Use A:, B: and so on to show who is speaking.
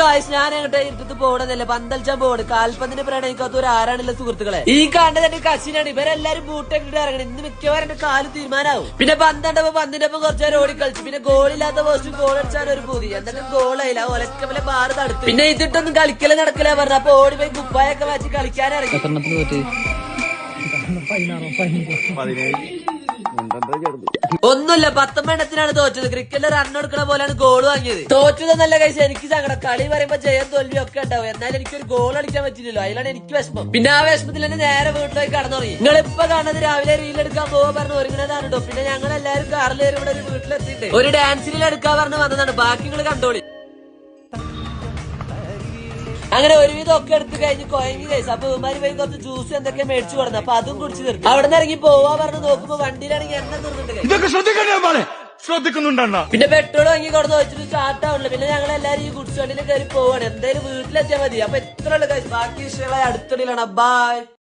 A: Guys ഞാൻ അങ്ങോട്ട് ഇരുട്ടത്ത് പോകണമെന്നല്ല പന്തൽച്ചാൻ പോകണം കാൽപന്തിന് പ്രണയിക്കാത്ത ഒരു ആരാണുള്ള സുഹൃത്തുക്കളെ? ഈ കണ്ടത് എന്റെ കസിനാണ്. ഇവരെല്ലാരും ബൂട്ടൊക്കെ ഇട്ട് ഇറങ്ങണം. ഇന്ന് മിക്കവാറും എന്റെ കാൽ തീരുമാനമാവും പിന്നെ പന്തണ്ടപ്പോ പന്തിന്റെ ഒപ്പം കുറച്ചു നേരം ഓടി കളിച്ചു. പിന്നെ ഗോളില്ലാത്ത പോസ്റ്റ് ഗോൾ അടിച്ചാൽ ഒരു പൂതി. എന്നിട്ടും ഗോളായില്ല ഒലക്കമലെ ബാറ് തടുത്തു പിന്നെ ഇതിട്ടൊന്നും കളിക്കല നടക്കല പറഞ്ഞു. അപ്പൊ ഓടി പോയി കുപ്പായൊക്കെ വാച്ച്
B: എത്രണ്ണത്തിന് പറ്റി
A: ഒന്നുമില്ല പത്തൊമ്പതെണ്ണത്തിനാണ് തോറ്റത്. ക്രിക്കറ്റിൽ എടുക്കണ പോലെയാണ് ഗോൾ വാങ്ങിയത്. തോറ്റതെന്നല്ല കഴിച്ച എനിക്ക് സങ്കടം. കളി പറയുമ്പോ ജയം തോൽവി ഒക്കെ ഉണ്ടാവും. എന്നാലും എനിക്കൊരു ഗോൾ അടിക്കാൻ പറ്റില്ലല്ലോ. അതിലാണ് എനിക്ക് വിഷമം. പിന്നെ ആ വിഷമത്തിൽ തന്നെ നേരെ വീട്ടിലേക്ക് കടന്നുറങ്ങി നിങ്ങൾ ഇപ്പൊ കാണുന്നത് രാവിലെ റീൽ എടുക്കാൻ പോവാ പറഞ്ഞു ഒരുങ്ങണതാണ് കേട്ടോ പിന്നെ ഞങ്ങൾ എല്ലാവരും കാറിൽ കയറി ഇവിടെ ഒരു വീട്ടിലെത്തിയിട്ട് ഒരു ഡാൻസിൽ എടുക്കാൻ പറഞ്ഞു വന്നതാണ്. ബാക്കി നിങ്ങൾ കണ്ടോളി. അങ്ങനെ ഒരുവിധം ഒക്കെ എടുത്ത് കഴിഞ്ഞ് കൊയങ്ങി കഴിച്ചു. അപ്പൊ ഇവന്മാര് പോയി കുറച്ച് ജ്യൂസ് എന്തൊക്കെ മേടിച്ചു കൊടുത്തു. അപ്പൊ അതും കുടിച്ചു തീർന്നു അവിടെ നിന്ന് ഇറങ്ങി പോവാ പറഞ്ഞു നോക്കുമ്പോ വണ്ടിയിലാണെങ്കിൽ എണ്ണ തീർന്നിട്ട്
C: ഇതൊക്കെ ശ്രദ്ധിക്കണ്ടേ ശ്രദ്ധിക്കുന്നുണ്ടെണ്ണ
A: പിന്നെ പെട്രോൾ വാങ്ങി കൊടുത്ത് വെച്ചിട്ട് സ്റ്റാർട്ട് ആവുള്ളു പിന്നെ ഞങ്ങൾ എല്ലാരും ഈ ഗുഡ്സ് വണ്ടിയിൽ കയറി പോവാണ്. എന്തായാലും വീട്ടിലെത്തിയാൽ മതി. അപ്പൊ എത്ര ഉള്ള ബാക്കി വിഷയങ്ങളെ അടുത്തടിയിലാണ് ബൈ